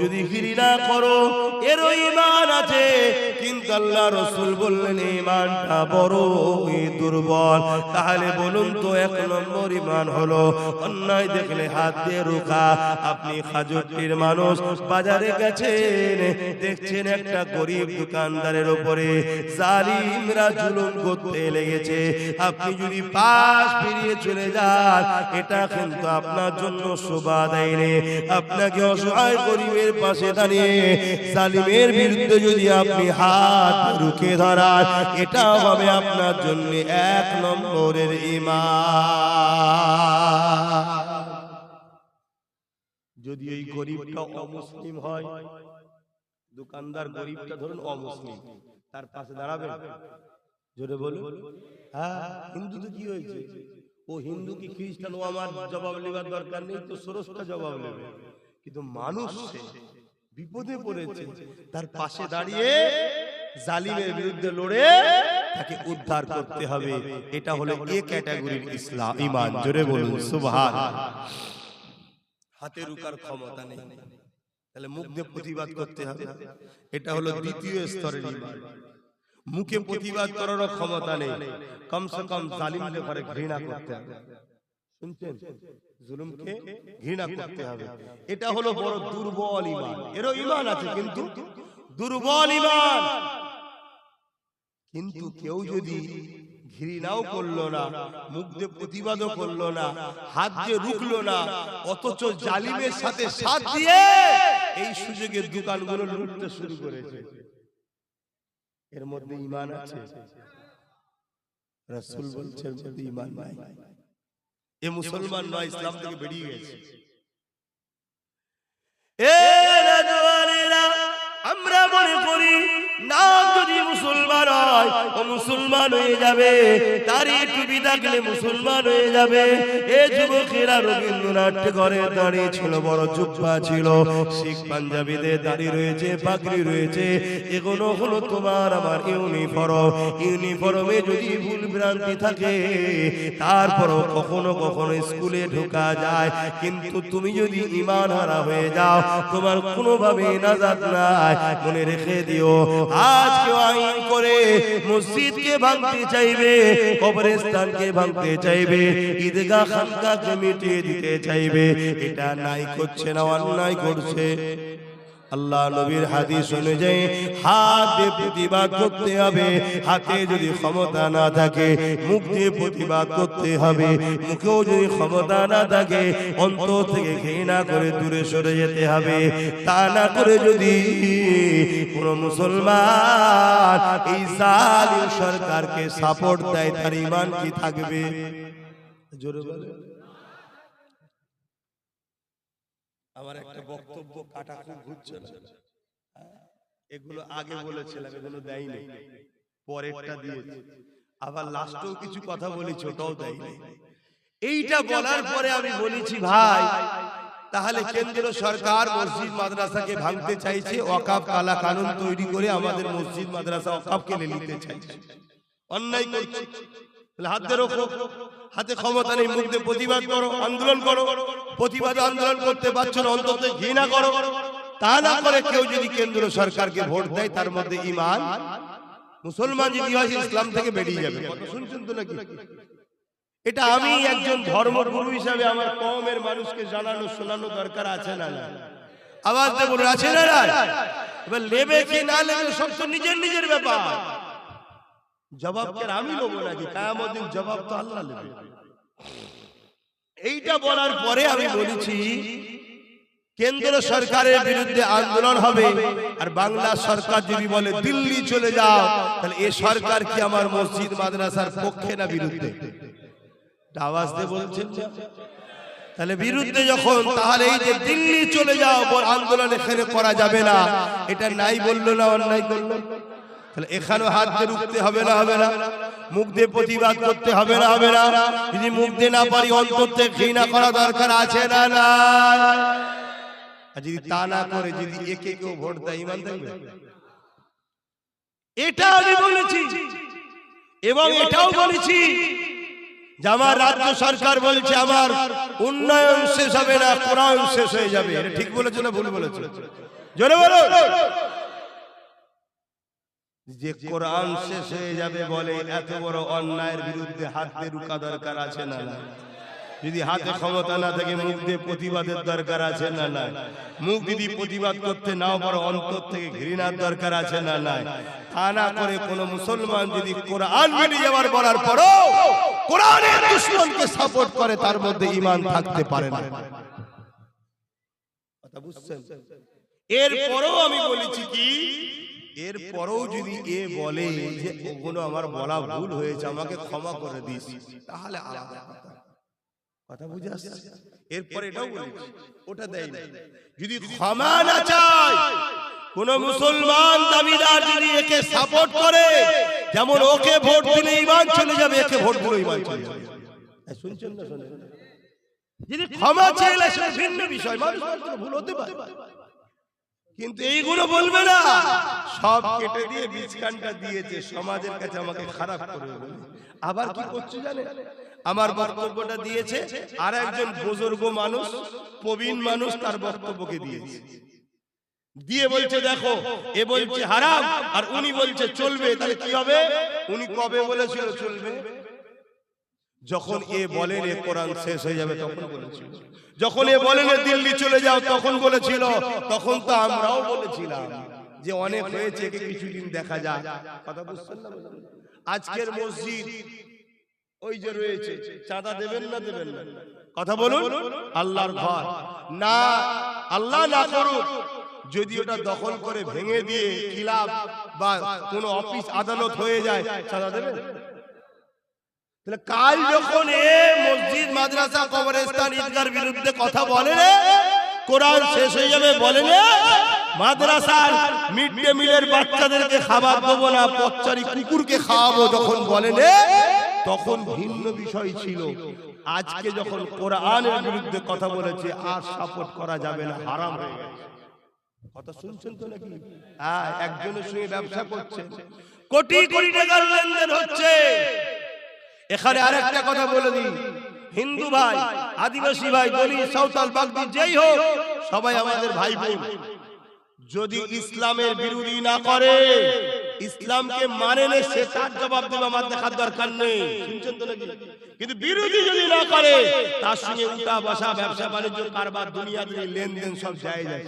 যদি ঘৃণা করো, এরও ইমান আছে। কিন্তু আল্লাহ রসুল বললেন ইমানটা বড় দুর্বল। তাহলে বলুন তো, এক নম্বর ইমান হলো অন্যায় দেখলে হাত দিয়ে রোখা। আপনি খাজুরটির মানুষ, বাজারে গেছেন, দেখছেন একটা গরিব দোকানদারের উপরে জালিমরা জুলুম করতে লেগেছে। আপনি যদি পাশ ফিরিয়ে চলে যান, এটা কিন্তু আপনার জন্য শোভা দেয়নি। আপনাকে অসহায় গরিবের পাশে দাঁড়িয়ে জালিমের বিরুদ্ধে যদি আপনি হাত রুখে ধরান এটা হবে আপনার জন্য এক নম্বরের ইমান যদি এই গরিবটা অমুসলিম হয়, দোকানদার গরিবটা ধরুন অমুসলিম, তার পাশে দাঁড়াবেন জোরে বলুন। হ্যাঁ হিন্দু তো কি হয়েছে? ও হিন্দু কি খ্রিস্টান? ও আমার জবাব নেবার দরকার নেই, তো সরসটা জবাব নেবে। কিন্তু মানুষ বিপদে পড়েছে। তার পাশে দাঁড়িয়ে জালিমের বিরুদ্ধে লড়ে তাকে উদ্ধার করতে হবে। এটা হলো এ ক্যাটাগরির ইসলাম। ইমান। জোরে বলুন সুবহান। হাতে রুকার ক্ষমতা নেই। তাহলে মুখ দিয়ে প্রতিবাদ করতে হবে। এটা হলো দ্বিতীয় স্তরের ইমান। মুখে প্রতিবাদ করারও ক্ষমতা নেই। কমসে কম জালিমকে পরে ঘৃণা করতে হবে। শুনছেন? জুলুমকে ঘৃণা করতে হবে। এটা হলো বড় দুর্বল ইমান। এরও ইমান আছে কিন্তু দুর্বল ইমান। কিন্তু কেউ যদি ঘৃণাও করল না মুখ দিয়ে প্রতিবাদও করল না হাত দিয়ে রুখলো না অথচ জালিমের সাথে সাথ দিয়ে এই সুযোগে দোকানগুলো লুটতে শুরু করেছে। এর মধ্যে ইমান আছে। রাসূল বলছেন ইমান নাই। এ মুসলমান নয় ইসলাম থেকে বেরিয়ে গেছে। আমরা মনে করি নাম যদি মুসলমান হয়, ও মুসলমান হয়ে যাবে। তারই টুপি থাকলে মুসলমান হয়ে যাবে। এ যুবকেরা রবীন্দ্রনাথ ঘরে দাঁড়িয়ে ছিল, বড় জুব্বা ছিল। শিখ পাঞ্জাবিদের দাঁড়িয়ে রয়েছে রয়েছে। এগুলো হলো তোমার আমার ইউনিফর্ম। ইউনিফর্মে যদি ভুল ভ্রান্তি থাকে, তারপরও কখনো কখনো স্কুলে ঢোকা যায়। কিন্তু তুমি যদি ইমান হারা হয়ে যাও, তোমার কোনোভাবে নাজাত নাই। মনে রেখে দিও আজ কেউ আইন করে মসজিদকে ভাঙতে চাইবে, কবরস্থানকে ভাঙতে চাইবে, ঈদগাহ খানকাকে মিটিয়ে দিতে চাইবে। এটা নাই করছে না অন্যায় করছে? আল্লাহ নবীর হাদিস অনুযায়ী হাত দিয়ে প্রতিবাদ করতে হবে। হাতে যদি ক্ষমতা না থাকে, মুখ দিয়ে প্রতিবাদ করতে হবে। মুখেও যদি ক্ষমতা না থাকে, অন্তর থেকে ঘৃণা করে দূরে সরে যেতে হবে। তা না করে যদি কোনো মুসলমান এই জালিম সরকারকে সাপোর্ট দেয়, তার ইমান কি থাকবে? জোরে বলে আমার একটা বক্তব্য কাটা খুব ঘুরছে না। হ্যাঁ? এগুলো আগে বলেছিলাম, এগুলো দেয়নি। পরেরটা দিয়েছি। আবার লাস্টেও কিছু কথা বলেছি ওটাও দেয়নি। এইটা বলার পরে আমি বলেছি, ভাই, তাহলে কেন্দ্র সরকার মসজিদ মাদ্রাসাকে ভাঙতে চাইছে ওয়াকাফ কালা কানুন তৈরি করে আমাদের মসজিদ মাদ্রাসা ওয়াকাফকে নিতে চাইছে। অন্যায় করছে। হাত রোখো হাতে ক্ষমতা নেই মুখ দিয়ে প্রতিবাদ করো, আন্দোলন করো, প্রতিবাদ আন্দোলন করতে পারছ না, অন্তত ঘৃণা করো। তা না করে কেউ যদি কেন্দ্র সরকারকে ভোট দেয়, তার মধ্যে ইমান, মুসলমান যদি হয় ইসলাম থেকে বেরিয়ে যাবে। শুনছেন তো নাকি? এটা আমি একজন ধর্মগুরু হিসাবে আমার কমের মানুষকে জানানো, শোনানো দরকার আছে না আওয়াজ দেবো আছে না এবার লেবে কি না লেবে, সব তো নিজের নিজের ব্যাপার। জবাব কে আমি নেব নাকি? কায়ামত দিন জবাব তো আল্লাহ নেবে। এইটা বলার পরে আমি বলেছি কেন্দ্র সরকারের বিরুদ্ধে আন্দোলন হবে আর বাংলা সরকার যদি বলে দিল্লি চলে যাও তাহলে এ সরকার কি আমার মসজিদ মাদ্রাসার পক্ষে না বিরুদ্ধে? আওয়াজ দিয়ে বলছেন তাহলে বিরুদ্ধে যখন তাহলে এই যে দিল্লি চলে যাও আন্দোলন এখানে করা যাবে না। এটা নাই বলল না অন্যায় করল। তাহলে এখানেও হাত দিয়ে রুখতে হবে না হবে না। মুখ দিয়ে প্রতিবাদ করতে হবে না হবে না। যদি মুখ দিয়ে না পারি, অন্তর থেকে ঘৃণা করা দরকার আছে না না? আর যদি তা না করে, যদি একে কেউ ভোট দেয়, ইমান থাকবে? এটা আমি বলেছি। এবং এটাও বলেছি। যে আমার রাজ্য সরকার বলছে, আমার উন্নয়ন শেষ হবে না কোরআন শেষ হয়ে যাবে। ঠিক বলেছে না ভুল বলেছে? জোরে বলো যে কোরআন শেষ হয়ে যাবে বলে এত বড় অন্যায়ের বিরুদ্ধে হাত দিয়ে রুকা দরকার আছে না না? যদি হাতে ক্ষমতা না থাকে মুখ দিয়ে প্রতিবাদের দরকার আছে না না? মুখ যদি প্রতিবাদ করতে নাও বড় অন্তর থেকে ঘৃণার দরকার আছে না না তা না করে কোন মুসলমান যদি কোরআন মিলে যাওয়ার বলার পরও কোরআনের দুশ্মনকে সাপোর্ট করে তার মধ্যে ঈমান থাকতে পারে না। কথা বুঝছেন? এরপরও আমি বলেছি কি এরপরও যদি এ বলে যে ওগুলো আমার বলা ভুল হয়েছে আমাকে ক্ষমা করে দিস। তাহলে আলাদা কথা। কথা বুঝে আসছে? এরপর এটাও বলেছি। ওটা দেয় না যদি ক্ষমা না চায় কোন মুসলমান দাবিদার যদি একে সাপোর্ট করে যেমন ওকে ভোট দিলে ইমান চলে যাবে একে ভোট দিলে ইমান চলে যাবে। শুনছেন না শুনেন যদি ক্ষমা চাইলে সেটা ভিন্ন বিষয়। মানুষ ভুল হতে পারে। কিন্তু এইগুলো বলবে না। সব কেটে দিয়ে বীজ দিয়েছে সমাজের কাছে আমাকে খারাপ করে আবার কি করছে জানে আমার বক্তব্যটা দিয়েছে আর একজন বুজুর্গ মানুষ প্রবীণ মানুষ তার বক্তব্যকে দিয়েছে। দিয়ে বলছে দেখো এ বলছে হারাম আর উনি বলছে চলবে তাহলে কি হবে? উনি কবে বলেছিল চলবে? যখন এ বলেন এ কোরআন শেষ হয়ে যাবে তখন বলেছিল। যখন এ বলেন দিল্লি চলে যাও তখন বলেছিল। তখন তো আমরাও বলেছিলাম যে অনেক হয়েছে কিছুদিন দেখা যাক। কথা বুঝছেন না আজকের মসজিদ ওই যে রয়েছে চাঁদা দেবেন না দেবেন না কথা বলুন? আল্লাহর ঘর। না আল্লাহ না করুক। যদি ওটা দখল করে ভেঙে দিয়ে খিলাফ বা কোনো অফিস আদালত হয়ে যায় চাঁদা দেবেন? তাহলে কাল যখন এ মসজিদ মাদ্রাসা কবরস্থান ঈদগার বিরুদ্ধে কথা বলে রে কোরআন শেষ হয়ে যাবে বলে রে মাদ্রাসার মিড ডে মিলের বাচ্চাদেরকে খাবার দেবো না পচ্চারি কুকুরকে খাওয়াবো যখন বলে রে তখন ভিন্ন বিষয় ছিল। আজকে যখন কোরআনের বিরুদ্ধে কথা বলেছে আর সাপোর্ট করা যাবে না হারাম হয়ে গেছে। কথা শুনছেন তো নাকি? হ্যাঁ একজনের সঙ্গে ব্যবসা করছেন কোটি কোটি টাকার লেনদেন হচ্ছে। এখানে আরেকটা কথা বলে দিই। হিন্দু ভাই আদিবাসী ভাই দলিত সাঁওতাল বাগদি যেই হোক সবাই আমাদের ভাই বোন। যদি ইসলামের বিরোধী না করে ইসলামকে মানে নে সে তার জবাব দেবে আমার দেখার দরকার নেই। শুনছেন তো নাকি? কিন্তু বিরোধী যদি না করে তার সঙ্গে উল্টা বসা ব্যবসা বাণিজ্য কারবার দুনিয়া দিয়ে লেনদেন সব জায়গায়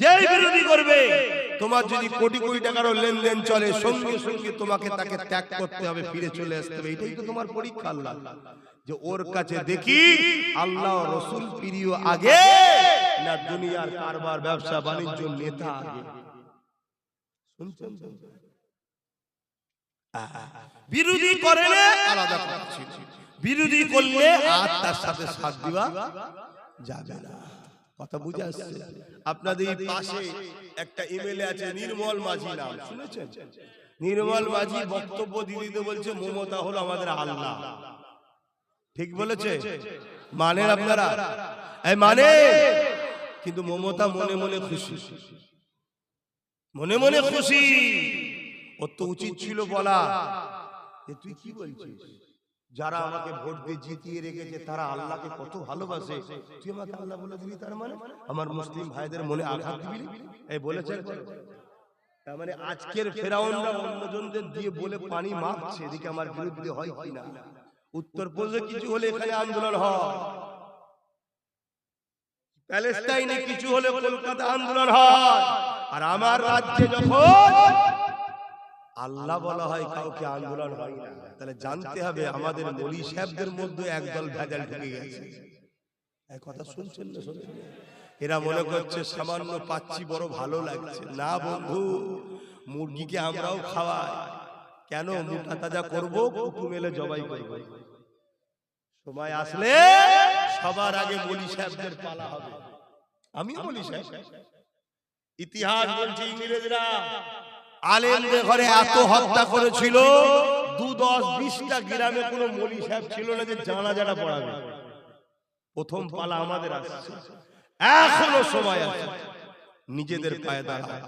যেই বিরোধী করবে তোমার যদি কোটি কোটি টাকারও লেনদেন চলে সঙ্গে সঙ্গে তোমাকে তাকে ত্যাগ করতে হবে ফিরে চলে আসতে হবে। এটাই তো তোমার পরীক্ষা আল্লাহ। যে ওর কাছে দেখি আল্লাহ রসুল প্রিয় আগে না দুনিয়ার কারবার ব্যবসা বাণিজ্য নেতা আগে। শুনছেন বিরোধী করে আলাদা বিরোধী করলে আর তার সাথে সাথ দিবা যাবে না। কথা বুঝে আসছে? আপনাদের পাশে একটা ইমেলে আছে নির্মল মাঝি নাম। শুনেছেন? নির্মল মাঝি বক্তব্য দিদিতে বলছে মমতা হলো আমাদের আল্লাহ। ঠিক বলেছে? মানেন আপনারা? এই মানে কিন্তু মমতা মনে মনে খুশি। মনে মনে খুশি। ওর তো উচিত ছিল বলা। তুই কি বলছিস? যারা আমাকে ভোট দিয়ে জিতিয়ে রেখেছে তারা আল্লাহকে কত ভালোবাসে? তুই আমাকে আল্লাহ বলে দিবি তার মানে? আমার মুসলিম ভাইদের মনে আঘাত দিবি? এই বলেছে তার মানে আজকের ফেরাউনরা অন্যজনদের দিয়ে বলে পানি মাপছে এদিকে আমার বিরুদ্ধে হয় কিনা? উত্তর প্রদেশে কিছু হলে এখানে আন্দোলন হয়। প্যালেস্টাইনে কিছু হলে কলকাতা আন্দোলন হয়। আর আমার রাজ্যে যখন আল্লাহ বলা হয় কাউকে আন্দোলন হয় না। তাহলে জানতে হবে আমাদের মলি সাহেবদের মধ্যে একদল ভেজাল ঢুকে গেছে। কথা শুনছেন না শুনছেন এরা মনে করছে সামান্য পাচ্ছি বড় ভালো লাগছে। না বন্ধু মুরগিকে আমরাও খাওয়াই। কেন মোটা তাজা করব? কুটুম এলে জবাই করব। সময় আসলে সবার আগে মলি সাহেবদের পালা হবে। আমিও বলি সাহেব ইতিহাস বলছি ইংরেজরা আলেমদের ঘরে এত হত্যা করেছিল দু দশ বিশটা গ্রামে কোনো মলি সাহেব ছিল না যে জানাজাটা পড়াবে। প্রথম পালা আমাদের আসছে। এখনও সময় আছে। নিজেদের পায়ে দাঁড়াও।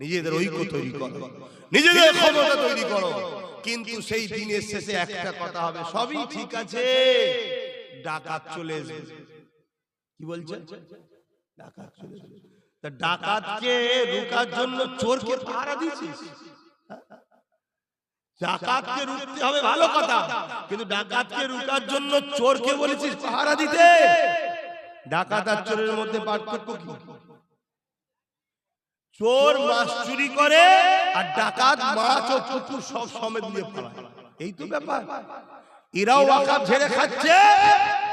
নিজেদের ঐক্য তৈরি করো। নিজেদের ক্ষমতা তৈরি করো। কিন্তু সেই দিনের শেষে একটা কথা হবে সবই ঠিক আছে। ডাকাত চলে আসবে কি বলছে? ডাকাত চলে তা ডাকাতকে রুকার জন্য চোরকে পাহারা দিয়েছিস? ডাকাতকে রুখতে হবে ভালো কথা, কিন্তু ডাকাতকে রুকার জন্য চোরকে বলেছিস পাহারা দিতে? ডাকাত আর চোরের মধ্যে পার্থক্য কি? চোর মাছ চুরি করে আর ডাকাত মাছ ও পুকুর সব সমেত দিয়ে ফেলায় এই তো ব্যাপার। এরাও ওয়াকাফ ঝেড়ে খাচ্ছে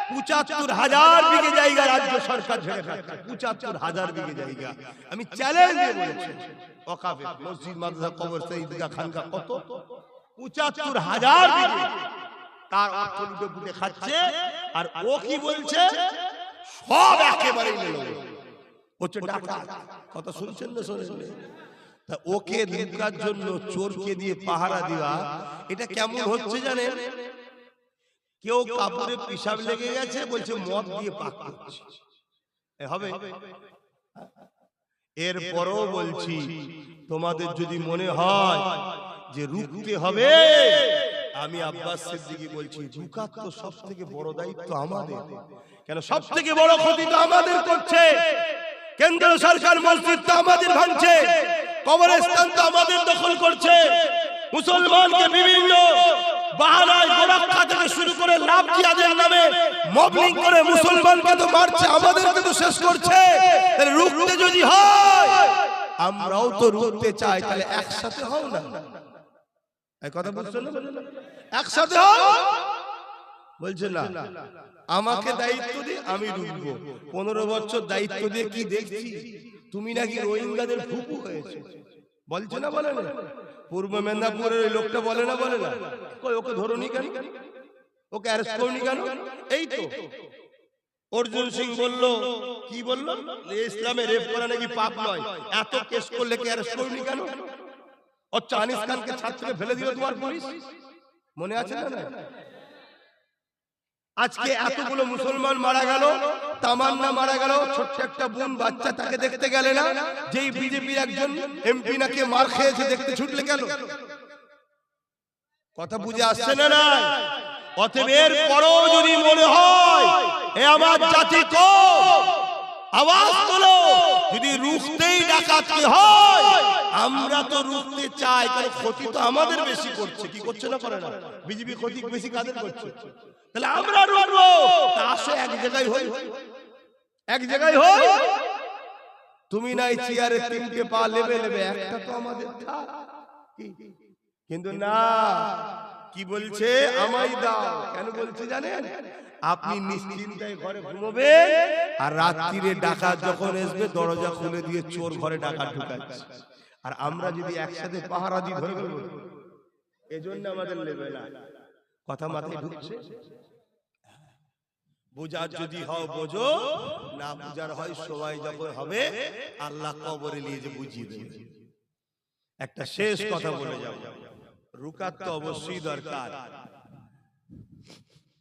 পঁচাত্তর হাজার বিঘে জায়গা রাজ্য সরকার খাচ্ছে পঁচাত্তর হাজার বিঘে জায়গা। আমি চ্যালেঞ্জ বলেছি। মসজিদ, মাদ্রাসা কবর ঈদগাহ খানকা কত? পঁচাত্তর হাজার তার অর্থ লুটে পুটে খাচ্ছে। আর ও কি বলছে? সব হচ্ছে ডাকাত কথা শুনছেন না, শোনেন তা ওকে ধুকার জন্য চোরকে দিয়ে পাহারা দেওয়া, এটা কেমন হচ্ছে জানেন? কেউ কাপড়ে পিসাব লেগে গেছে বলছে মদ দিয়ে পাক করছে। হবে? এরপরও বলছি তোমাদের যদি মনে হয় যে রুখতে হবে আমি আব্বাস সিদ্দিকি বলছি রুকাত তো সব থেকে বড় দায়িত্ব আমাদের। কেন সব থেকে বড় ক্ষতি তো আমাদের করছে? কেন্দ্র সরকার মসজিদ তো আমাদের ভাঙছে কবরস্থান তো আমাদের দখল করছে। মুসলমানকে বিভিন্ন শুরু করে মুসলমানকে তো মারছে তো শেষ করছে। যদি হয়, আমরাও তো চাই, তাহলে একসাথে হও না। একসাথে হও? বলছে না। আমাকে দায়িত্ব দিয়ে আমি রুখবো। পনেরো বছর দায়িত্ব দিয়ে কি দেখছি? তুমি নাকি রোহিঙ্গাদের হয়েছে। বলছে না বলে না। পূর্ব মেদিনীপুরের ওই লোকটা বলে না বলে না। কই ওকে ধরুনি কেন? ওকে অ্যারেস্ট করনি কেন? এই তো। অর্জুন সিং বলল কি বলল? ইসলামে রেপ করা নাকি পাপ নয়। এত কেস করলে কি অ্যারেস্ট করনি কেন? ও চানিস খানকে ছাত্রকে ফেলে দিল তোমার পুলিশ? মনে আছে না? না? আজকে এতগুলো মুসলমান মারা গেল। তামান্না মারা গেল। ছোট্ট একটা বোন বাচ্চা তাকে দেখতে গেলে না। যেই বিজেপির একজন এমপি নাকি মার খেয়েছে, দেখতে ছুটলে গেল কথা বুঝে আসছে না না? অতএব পরও যদি মনে হয়, এ আমার জাতি কো, আওয়াজ তোলো। যদি রুখতেই ডাকাতি হয়, আমরা তো রুখতে চাই, কারণ ক্ষতি তো আমাদের বেশি করছে। কি করছে না করে না? বিজেপি ক্ষতি বেশি কাদের করছে? তাহলে আমরা রুখবো। তা আসো এক জায়গায় হই। এক জায়গায় হই। তুমি নাই চেয়ারে তিনটে পা লেবে লেবে একটা তো আমাদের থাক। কি? কিন্তু না কি বলছে আমাই দাও। কেন বলছে জানেন? আপনি নিশ্চিন্তায় ঘরে ঘুমোবেন। আর রাত্রিরে ডাকা যখন আসবে দরজা খুলে দিয়ে চোর ঘরে ডাকা ঢুকাচ্ছে। আর আমরা যদি একসাথে পাহারা দিই ধরে ফেলব এজন্য আমাদের নেবে না। কথা মাথায় ঢুকছে? বুঝার যদি হও বোঝো না বুঝার হয় সবাই যখন হবে আল্লাহ কবরে নিয়ে যে বুঝিয়ে দেবে। একটা শেষ কথা বলে যাব। রুকাত তো অবশ্যই দরকার।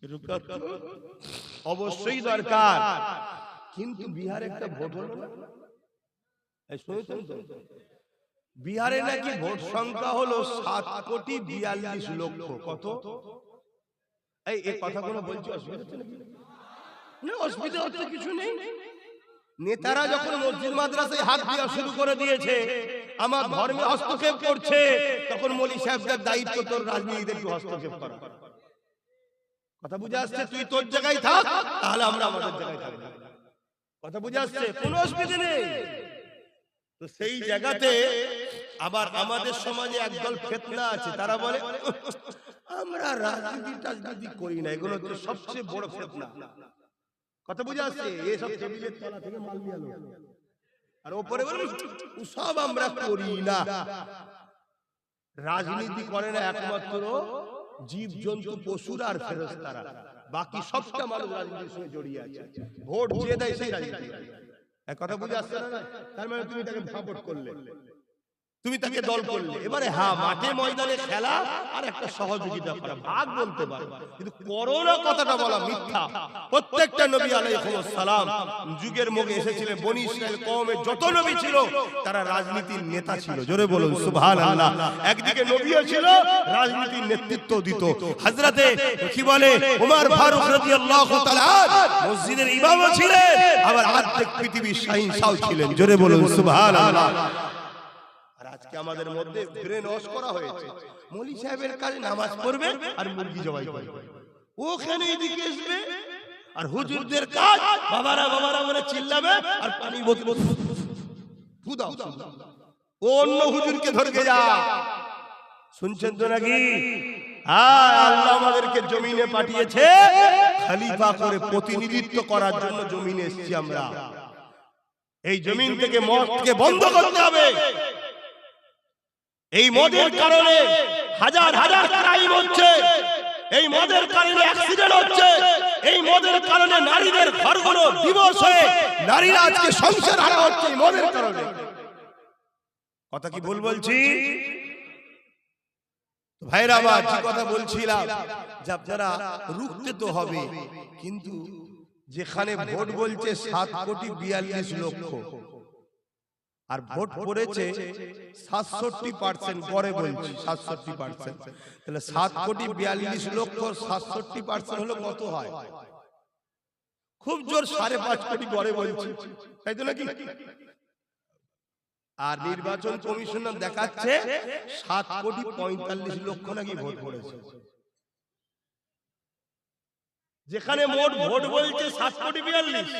রুকাত অবশ্যই দরকার। কিন্তু বিহারে একটা ভোট হলো না? বিহারে নাকি ভোট সংখ্যা হলো সাত কোটি বিয়াল্লিশ লক্ষ কত? এই এই কথাগুলো বলছি অসুবিধা? না অসুবিধা হচ্ছে কিছু নেই। নেতারা যখন মসজিদ মাদ্রাসায় হাত দেওয়া শুরু করে দিয়েছে আমার ধর্মে হস্তক্ষেপ করছে তখন মলি সাহেবদের দায়িত্ব তোর রাজনীতিতে একটু হস্তক্ষেপ করা। কথা বুঝে আসছে তুই তোর জায়গায় থাক তাহলে আমরা আমাদের জায়গায় থাকব। কথা বুঝে আসছে কোনো অসুবিধা নেই। তো সেই জায়গাতে আবার আমাদের সমাজে একদল ফেতনা আছে তারা বলে আমরা রাজনীতি টাজনীতি করি না এগুলো হচ্ছে সবচেয়ে বড় ফেতনা। কথা বুঝে আসছে? এসব টেবিলের তলা থেকে মাল নিয়ে আলো আর ওপরে বলে সব আমরা করি না। রাজনীতি করে না একমাত্র জীব জন্তু পশুর আর ফেরস্তারা। বাকি সবটা মানুষ রাজনীতির সঙ্গে জড়িয়ে আছে। ভোট যে দেয় সেই রাজনীতি এক কথা বুঝে আসছে না? তার মানে তুমি তাকে সাপোর্ট করলে। তুমি তাকে দল করলে। এবারে হ্যাঁ মাঠে ময়দানে খেলা আর একটা সহযোগিতা করা ভাগ বলতে পারো কিন্তু করোনা কথাটা বলা মিথ্যা। প্রত্যেকটা নবী আলাইহিস সালাম যুগের মুখে এসেছিলেন। বনি ইসরায়েল কওমের যত নবী ছিল তারা রাজনীতির নেতা ছিল। জোরে বলুন সুবহানাল্লাহ। একদিকে নবীও ছিল রাজনীতির নেতৃত্ব দিত। হযরতে কি বলে? ওমর ফারুক রাদিয়াল্লাহু তাআলা মসজিদের ইমামও ছিলেন। আবার আর্ধেক পৃথিবীর শাহিনশাও ছিলেন জোরে বলুন সুবহানাল্লাহ আমাদের মধ্যে ব্রেন ওয়াশ করা হয়েছে। মলি সাহেবের কাছে নামাজ পড়বে আর মুরগি জবাই করবে। ওখানে এদিকে আসবে আর হুজুরদের কাজ বাবারা বাবারা বলে চিল্লাবে আর পানি বোতল ফু দাও ও অন্য হুজুরকে ধরকে যা। শুনছেন তো নাকি? আল্লাহ আমাদেরকে জমিনে পাঠিয়েছে। খলিফা করে প্রতিনিধিত্ব করার জন্য জমিনে এসেছি আমরা। এই জমিন থেকে মদকে বন্ধ করতে হবে। এই মদের কারণে হাজার হাজার ক্রাইম হচ্ছে। এই মদের কারণে অ্যাক্সিডেন্ট হচ্ছে। এই মদের কারণে নারীদের ঘরগুলো দিবস হয়ে নারীরা আজকে সংসার হারা হচ্ছে মদের কারণে। কথা কি ভুল বলছি? ভাইরা আমার যে কথা বলছিলাম? যে আপনারা রুখতে তো হবে। কিন্তু যেখানে ভোট বলছে সাত কোটি বিয়াল্লিশ লক্ষ। আর ভোট পড়েছে সাতষট্টি পার্সেন্ট পরে বলছি সাতষট্টি পার্সেন্ট। তাহলে সাত কোটি বিয়াল্লিশ লক্ষ সাতষট্টি পার্সেন্ট হলো কত হয়? খুব জোর সাড়ে পাঁচ কোটি পরে বলছি। তাই তো নাকি? আর নির্বাচন কমিশনার দেখাচ্ছে সাত কোটি পঁয়তাল্লিশ লক্ষ নাকি ভোট পড়েছে। যেখানে মোট ভোট বলছে সাত কোটি বিয়াল্লিশ।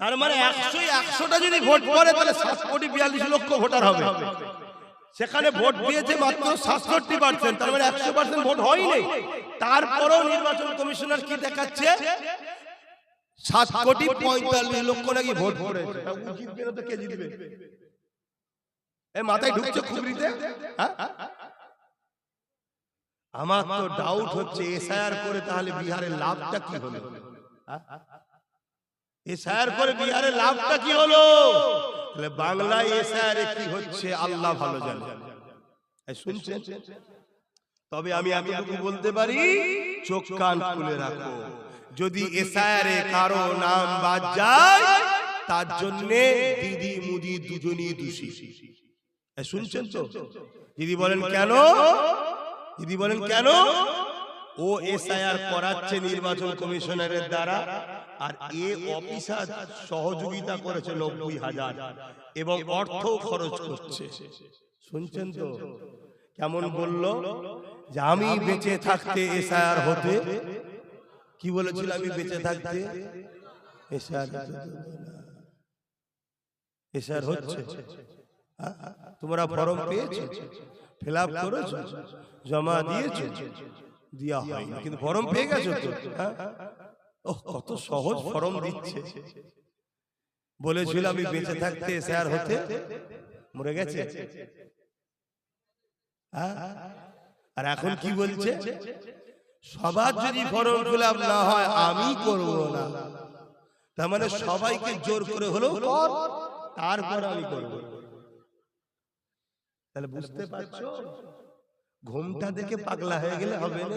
তার মানে একশো একশোটা যদি ভোট পড়ে তাহলে সাত কোটি বিয়াল্লিশ লক্ষ ভোটার হবে। সেখানে ভোট দিয়েছে মাত্র সাতষট্টি পার্সেন্ট তার মানে একশো পার্সেন্ট ভোট হয়নি। তারপরেও নির্বাচন কমিশনার কি দেখাচ্ছে? সাত কোটি পঁয়তাল্লিশ লক্ষ নাকি ভোট পড়েছে। কে জিতবে? মাথায় ঢুকছে খুবরিতে হ্যাঁ? আমার তো ডাউট হচ্ছে এসআইআর করে তাহলে বিহারের লাভটা কি হলো? এসআইআর করে বিহারের লাভটা কি হলো? তাহলে বাংলায় এসআইআর কি হচ্ছে? আল্লাহ ভালো জানে। শুনছেন? তবে আমি এতটুকু বলতে পারি চোখ কান খুলে রাখো। যদি এসআইআর কারও নাম বাদ যায় তার জন্য দিদি মুদি দুজনই দোষী। শুনছেন তো? দিদি বলেন কেন? দিদি বলেন কেন? ও এসআইআর করাচ্ছে নির্বাচন কমিশনারের দ্বারা। আর এ অফিসার সহযোগিতা করেছে নব্বই হাজার এবং অর্থ খরচ করছে। শুনছেন তো? কেমন বলল যে আমি বেঁচে থাকতে এসআইআর হতে। কি বলেছিল আমি বেঁচে থাকতে? এসআইআর এসআইআর হচ্ছে? তোমরা ফর্ম পেয়েছ? ফিল আপ করেছ? জমা দিয়েছ? দিয়া হয় কিন্তু ফর্ম পেয়ে গেছো তো? হ্যাঁ? কত সহজ ফর্ম দিচ্ছে। বলেছিল আমি বেঁচে থাকতে স্যার হতে। মরে গেছে? আর এখন কি বলছে? সবার যদি ফর্ম ফিল না হয় আমি করব না। তার মানে সবাইকে জোর করে হলো তারপর আমি করব। তাহলে বুঝতে পারছ? ঘুমটা দেখে পাগলা হয়ে গেলে হবে না।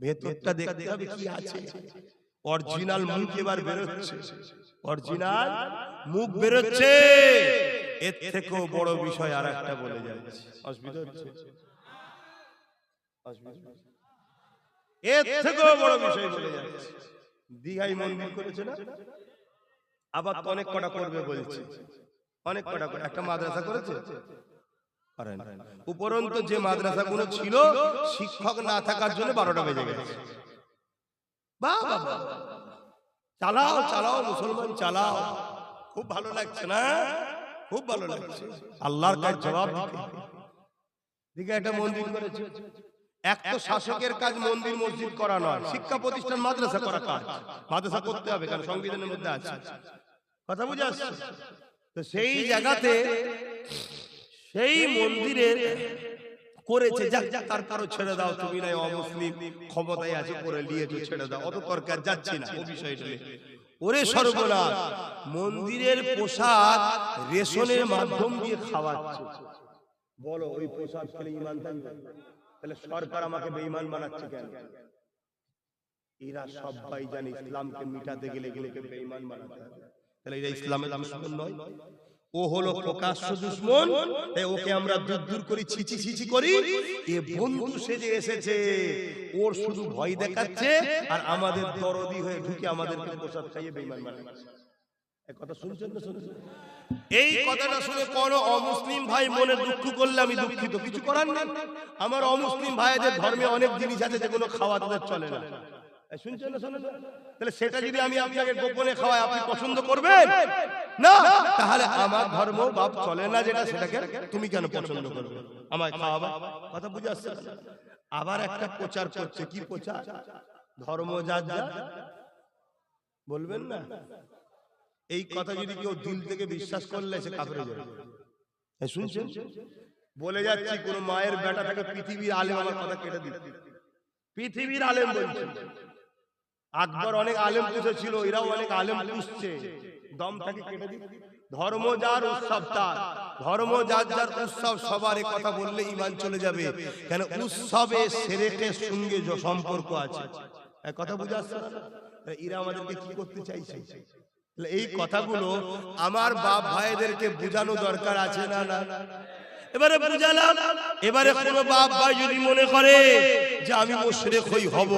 ভেতরটা দেখতে হবে কি আছে। অরিজিনাল মুখ এবার বেরোচ্ছে। অরিজিনাল মুখ বেরোচ্ছে। এর থেকেও বড় বিষয় আর একটা বলে যাচ্ছে। অসুবিধা হচ্ছে? এর থেকেও বড় বিষয় বলে যাচ্ছে। দীঘাই মন্দির করেছে না? আবার তো অনেক কটা করবে বলছে। অনেক কটা করে। একটা মাদ্রাসা করেছে? করেন উপরন্তু যে মাদ্রাসাগুলো ছিল শিক্ষক না থাকার জন্য বারোটা বেজে গেছে। বাহ। চালাও চালাও মুসলমান চালাও। খুব ভালো লাগছে না? খুব ভালো লাগছে। আল্লাহর কাছে জবাব দিকে। একটা মন্দির করেছে। এক তো শাসকের কাজ মন্দির মসজিদ করা নয়। শিক্ষা প্রতিষ্ঠান মাদ্রাসা করা কাজ। মাদ্রাসা করতে হবে কারণ সংবিধানের মধ্যে আছে। কথা বুঝে আসছে? তো সেই জায়গাতে সেই মন্দিরের করেছে যাক যাক তারপরও ছেড়ে দাও তুমি নাই অমুসলিম ক্ষমতায় আছে করে নিয়েছো ছেড়ে দাও অত তরকার যাচ্ছি না ও বিষয়টা নিয়ে। ওরে সর্বনাশ মন্দিরের পোশাক রেশনের মাধ্যম দিয়ে খাওয়াচ্ছে। বলো ওই পোশাক খেলে ইমান থাকবে তাহলে সরকার আমাকে বেঈমান বানাচ্ছে কেন? এরা সবাই জানে ইসলামকে মিটাতে গেলে গেলে বেঈমান বানাতে হবে। তাহলে এরা ইসলামের নয়। ও হলো প্রকাশ্য দুশ্মন তাই ওকে আমরা দূর দূর করি ছিচি ছিচি করি এ বন্ধু সেজে এসেছে ওর শুধু ভয় দেখাচ্ছে আর আমাদের দরদি হয়ে ঢুকে আমাদেরকে প্রসাদ খাইয়ে বেঈমান বানাচ্ছে কথা শুনছেন না শুনছেন? এই কথাটা শুনে কোন অমুসলিম ভাই মনে দুঃখ করলে আমি দুঃখিত কিছু করার নেই। আমার অমুসলিম ভাইদের ধর্মে অনেক জিনিস আছে যেগুলো খাওয়া তাদের চলে না। শুনছেন না তাহলে সেটা যদি আমি আপনাকে গোপনে খাওয়াই আপনি পছন্দ করবেন? না। তাহলে আমার ধর্ম বাপ চলে না যেটা সেটাকে তুমি কেন পছন্দ করবে? আমায় খাওয়াবা? কথা বুঝে আসছে? আবার একটা প্রচার করছে কি প্রচার? ধর্ম যার যা বলবেন না? এই কথা যদি কেউ দিল থেকে বিশ্বাস করলে সে কাপড়ে যাবে। শুনছেন? বলে যাচ্ছি কোন মায়ের বেটা থেকে পৃথিবীর আলেম আমার কথা কেটে দিচ্ছে পৃথিবীর আলেম বলছে। আকবর অনেক আলেম পুষে ছিল, এরাও অনেক আলেম পুষছে। দম থেকে কেটে দিচ্ছে ধর্ম যার উৎসব তার। ধর্ম যার যার উৎসব, সবার কথা বললে ইমান চলে যাবে। কেন উৎসবে সেরেকের সঙ্গে সম্পর্ক আছে। কথা বুঝে আসছে? এরা আমাদেরকে কি করতে চাইছে? এই কথাগুলো আমার বাপ ভাইদেরকে বোঝানো দরকার আছে না না? এবারে বুঝালাম। এবারে কোনো বাপ ভাই যদি মনে করে যে আমি মুশরিক হই, হব।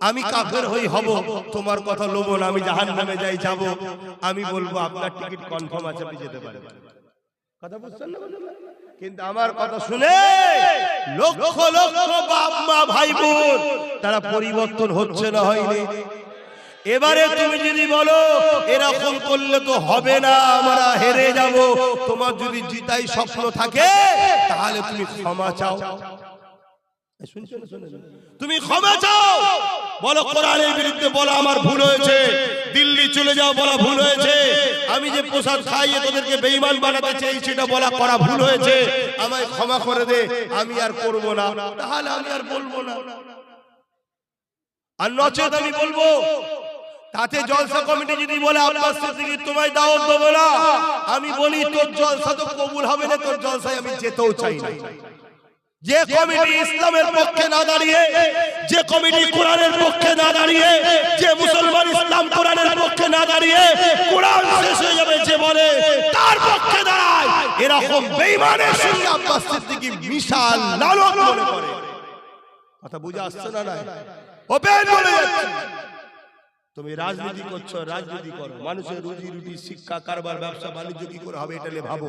আমি কাফের হই হব। তোমার কথা লোবো না আমি জাহান্নামে যাই যাব। আমি বলব আপনার টিকিট কনফার্ম আছে আপনি যেতে পারেন কথা বুঝছেন না? কিন্তু আমার কথা শুনে লক্ষ লক্ষ বাপ মা ভাই বোন তারা পরিবর্তন হচ্ছে না হয়নি। এবারে তুমি যদি বলো এরকম করলে তো হবে না আমরা হেরে যাব। তোমার যদি জিতাই স্বপ্ন থাকে তাহলে তুমি ক্ষমা চাও? তুমি ক্ষমা চাও। বলো, কোরআনের বিরুদ্ধে বলো আমার ভুল হয়েছে। দিল্লি চলে যাও বলা ভুল হয়েছে। আমি যে প্রসাদ খাইয়ে তোদেরকে বেঈমান বানাতে চাই, সেটা বলা করা ভুল হয়েছে। আমায় ক্ষমা করে দে, আমি আর করব না। তাহলে আমি আর বলব না। আর নচেত আমি বলব, তাতে জলসা কমিটি যদি বলে, আব্বাস সিদ্দিকী, তোমায় দাওয়াত দেবো না। আমি বলি, তোর জলসা তো কবুল হবে না, তোর জলসায় আমি যেতেও চাই না। যে কমিটি ইসলামের পক্ষে না দাঁড়িয়ে, যে কমিটি কোরআনের পক্ষে না দাঁড়িয়ে, যে মুসলমান ইসলাম কোরআনের পক্ষে না দাঁড়িয়ে, কোরআন শেষ হয়ে যাবে যে বলে, তার পক্ষে দাঁড়ায়। এরকম বেঈমানের সঙ্গে আব্বাস সিদ্দিকী বিশাল লালন মনে করে। কথা বুঝে আসছে না না ওপেন বলে তুমি রাজনীতি করছ, রাজনীতি করো। মানুষের রুজি রুটি, শিক্ষা, কারবার, ব্যবসা, বাণিজ্য কি করে হবে এটা নিয়ে ভাবো।